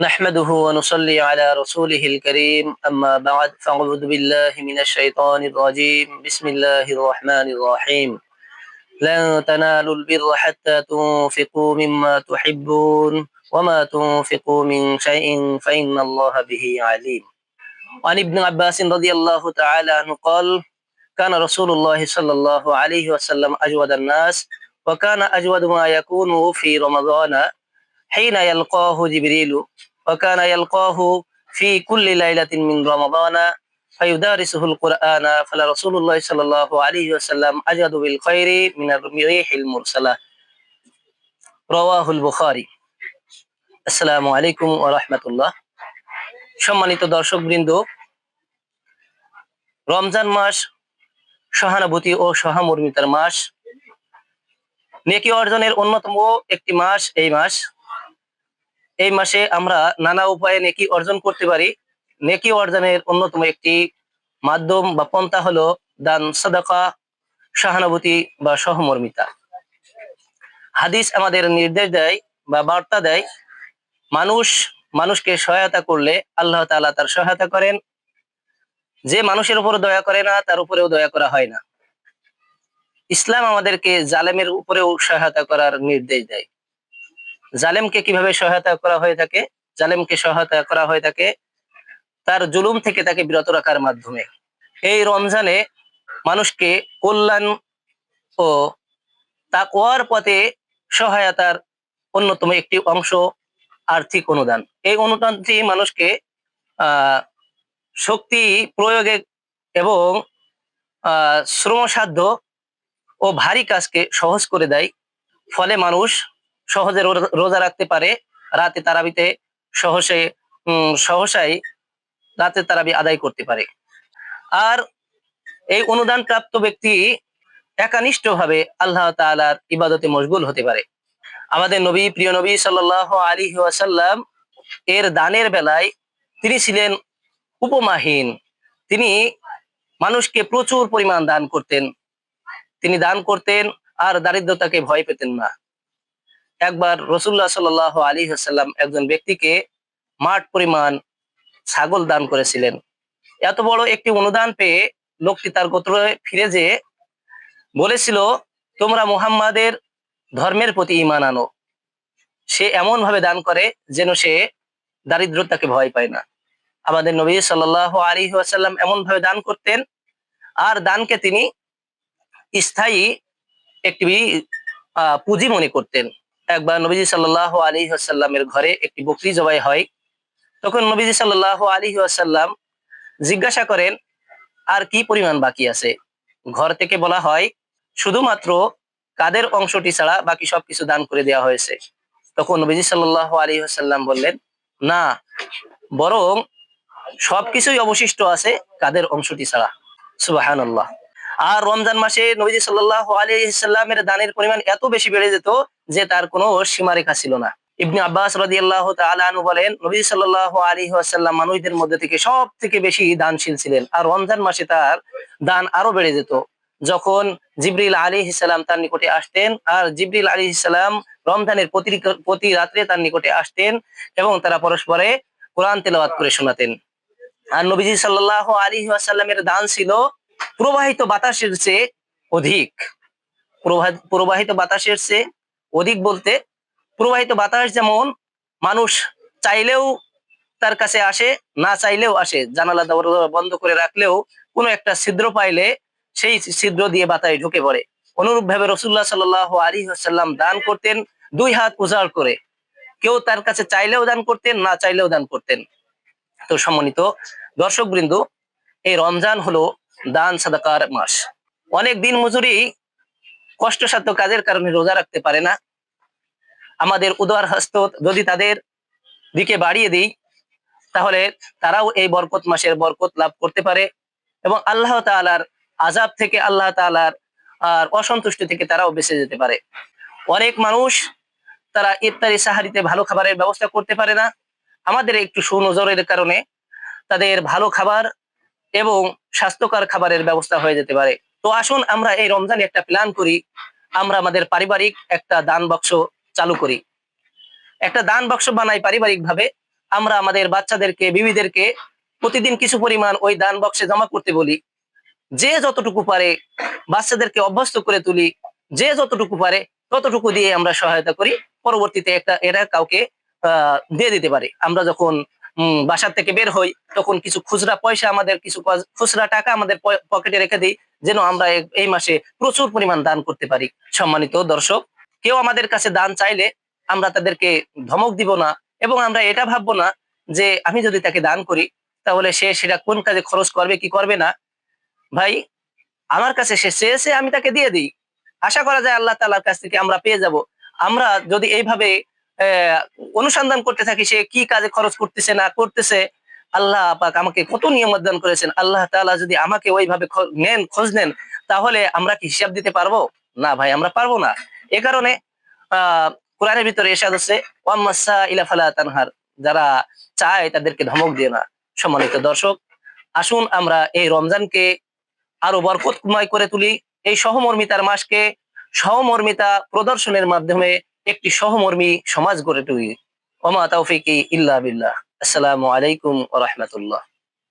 نحمده ونصلي على رسوله الكريم. أما بعد فأعوذ بالله من الشيطان الرجيم. بسم الله الرحمن الرحيم. لن تنالوا البر حتى تنفقوا مما تحبون وما تنفقوا من شيء فإن الله به عليم. وعن ابن عباس رضي الله تعالى عنه قال كان رسول الله صلى الله عليه وسلم أجود الناس وكان أجود ما يكون في رمضان حين يلقاه جبريل وكان يلقاه في كل ليلة من رمضان فيدارسه القرآن فلرسول الله صلى الله عليه وسلم أجد بالخير من الريح المرسلة رواه البخاري আসসালামু আলাইকুম ওয়া রাহমাতুল্লাহ সম্মানিত দর্শকবৃন্দ রমজান মাস সহানুভূতি ও সহামর্মিতার মাস নেকি অর্জনের অন্যতম একটি মাস এই মাস এই মাসে আমরা নানা উপায়ে নেকি অর্জন করতে পারি। নেকি অর্জনের অন্যতম একটি মাধ্যম বা পন্থা হলো দান, সাদাকা, সহানুভূতি বা সহমর্মিতা। হাদিস আমাদের নির্দেশ দেয় বা বার্তা দেয়, মানুষ মানুষকে সহায়তা করলে আল্লাহ তাআলা তার সহায়তা করেন। যে মানুষের উপর দয়া করে না, তার উপরেও দয়া করা হয় না। ইসলাম আমাদেরকে জালেমের উপরেও সহায়তা করার নির্দেশ দেয়। জালেমকে কীভাবে সহায়তা করা হয়ে থাকে, জালেমকে সহায়তা করা হয়ে থাকে তার জুলুম থেকে তাকে বিরত রাখার মাধ্যমে। এই রমজানে মানুষকে কল্যাণ ও তাকওয়ার পথে সহায়তার অন্যতম একটি অংশ আর্থিক অনুদান। এই অনুদানটি মানুষকে শক্তি প্রয়োগে এবং শ্রমসাধ্য ও ভারী কাজকে সহজ করে দেয়। ফলে মানুষ সহজে রোজা রাখতে পারে। রাতে তারাবিতে সহসে সহসাই রাতে তারাবি আদায় করতে পারে। আর এই অনুদান প্রাপ্ত ব্যক্তি একানিষ্ঠ ভাবে আল্লাহ তাআলার ইবাদতে মশগুল হতে পারে। আমাদের নবী, প্রিয় নবী সাল্লাহ আলী ওয়াসাল্লাম এর দানের বেলায় তিনি ছিলেন উপমাহীন। তিনি মানুষকে প্রচুর পরিমাণ দান করতেন। তিনি দান করতেন আর দারিদ্রতাকে ভয় পেতেন না। একবার রসুল্লাহ সাল আলী হাসাল্লাম একজন ব্যক্তিকে মাঠ পরিমাণ ছাগল দান করেছিলেন। এত বড় একটি অনুদান পেয়ে লোকটি তার গোত্রে ফিরে যেয়ে বলেছিল তোমরা মুহাম্মাদের ধর্মের প্রতি ইমান আনো। সে এমন ভাবে দান করে যেন সে দারিদ্রতাকে ভয় পায় না। আমাদের নবী সাল্লাহ আলী আসাল্লাম এমন ভাবে দান করতেন আর দানকে তিনি স্থায়ী একটি আহ, পুঁজি মনে করতেন। একবার নবীজি সাল্লাহ আলী আসাল্লামের ঘরে একটি বকরি জবাই হয়। তখন নবীজি সাল্লাহ আলী আসাল্লাম জিজ্ঞাসা করেন, আর কি পরিমাণ বাকি আছে? ঘর থেকে বলা হয়, শুধুমাত্র কাদের অংশটি ছাড়া বাকি সবকিছু দান করে দেওয়া হয়েছে। তখন নবীজি সাল্লাহ আলী আসাল্লাম বললেন, না, বরং সবকিছুই অবশিষ্ট আছে কাদের অংশটি ছাড়া। সুবাহান আর রমজান মাসে নবীজি সাল্লাহ আলাইসাল্লামের দানের পরিমাণ এত বেশি বেড়ে যেত যে তার কোনো সীমারেখা ছিল না। ইবনে আব্বাস রাজি আল্লাহ তালু বলেন, নবী সাল্লাহ আলী আসাল্লাম মানুষদের মধ্যে থেকে সব থেকে বেশি দানশীল ছিলেন। আর রমজান মাসে তার দান আরও বেড়ে যেত। যখন জিবরিল আলী ইসালাম তার নিকটে আসতেন, আর জিবরিল আলী ইসালাম রমজানের প্রতি প্রতি রাত্রে তার নিকটে আসতেন এবং তারা পরস্পরে কোরআন তেলাওয়াত করে শোনাতেন। আর নবীজি সাল্লাহ আলী আসাল্লামের দান ছিল প্রবাহিত বাতাসের চেয়ে অধিক। প্রবাহিত বাতাসের চেয়ে অধিক বলতে প্রবাহিত বাতাস যেমন মানুষ চাইলেও তার কাছে আসে, না চাইলেও আসে। জানালা, দরজা বন্ধ করে রাখলেও কোনো একটা ছিদ্র পাইলে সেই ছিদ্র দিয়ে বাতাস ঢুকে পড়ে। অনুরূপ ভাবে রসুল্লাহ সাল আলী সাল্লাম দান করতেন, দুই হাত উজাড় করে। কেউ তার কাছে চাইলেও দান করতেন, না চাইলেও দান করতেন। তো সম্মানিত দর্শক বৃন্দ এই রমজান হলো দান, সাদাকার মাস। অনেক দিন মজুরি কষ্টসাধ্য কাজের কারণে রোজা রাখতে পারে না। আমাদের উদার হস্ত যদি তাদের দিকে বাড়িয়ে দিই, তাহলে তারাও এই বরকত মাসের বরকত লাভ করতে পারে এবং আল্লাহ তাআলার আজাব থেকে আল্লাহ তাআলার আর অসন্তুষ্টি থেকে তারাও বেঁচে যেতে পারে। অনেক মানুষ তারা ইফতারি সাহারিতে ভালো খাবারের ব্যবস্থা করতে পারে না। আমাদের একটু সুনজরের কারণে তাদের ভালো খাবার এবং স্বাস্থ্যকর খাবারের ব্যবস্থা হয়ে যেতে পারে। তো আসুন আমরা এই রমজানে একটা প্ল্যান করি। আমরা আমাদের পারিবারিক একটা দান বাক্স চালু করি। একটা দান বাক্স বানাই পারিবারিক ভাবে আমরা আমাদের বাচ্চাদেরকে বিবিদেরকে প্রতিদিন কিছু পরিমাণ ওই দান বক্সে জমা করতে বলি। যে যতটুকু পারে বাচ্চাদেরকে অভ্যস্ত করে তুলি। যে যতটুকু পারে ততটুকু দিয়ে আমরা সহায়তা করি। পরবর্তীতে একটা এরা কাউকে আহ, দিয়ে দিতে পারে। আমরা যখন বাসার থেকে বের হই, তখন কিছু খুচরা পয়সা আমাদের, কিছু খুচরা টাকা আমাদের পকেটে রেখে দিই, যেন আমরা এই মাসে প্রচুর পরিমাণ দান করতে পারি। সম্মানিত দর্শক, কেউ আমাদের কাছে দান চাইলে আমরা তাদেরকে ধমক দিব না এবং আমরা এটা ভাববো না যে আমি যদি তাকে দান করি, তাহলে সে সেটা কোন কাজে খরচ করবে, কি করবে না? ভাই, আমার কাছে সে চেয়েছে আমি তাকে দিয়ে দিই। আশা করা যায় আল্লাহ তালার কাছ থেকে আমরা পেয়ে যাব। আমরা যদি এইভাবে অনুসন্ধান করতে থাকি সে কি কাজে খরচ করতেছে, না করতেছে। আল্লাহ পাক আমাকে কত নিয়ম দান করেছেন। আল্লাহ তাআলা যদি আমাকে ওইভাবে নেন, খোঁজ নেন, তাহলে আমরা কি হিসাব দিতে পারব? না ভাই, আমরা পারব না। এ কারণে আহ কোরআনের ভিতরে এসাদ হচ্ছে ওয়াম্মাসা ইলা ফালা তানহার। যারা চায় তাদেরকে ধমক দিয়ে না। সম্মানিত দর্শক, আসুন আমরা এই রমজানকে আরও বরকতময় করে তুলি। এই সহমর্মিতার মাসকে সহমর্মিতা প্রদর্শনের মাধ্যমে একটি সহমর্মী সমাজ গড়ে তুই ওমা তাওফিক ইল্লা বিল্লাহ। আসসালামু আলাইকুম রাহমাতুল্লাহ।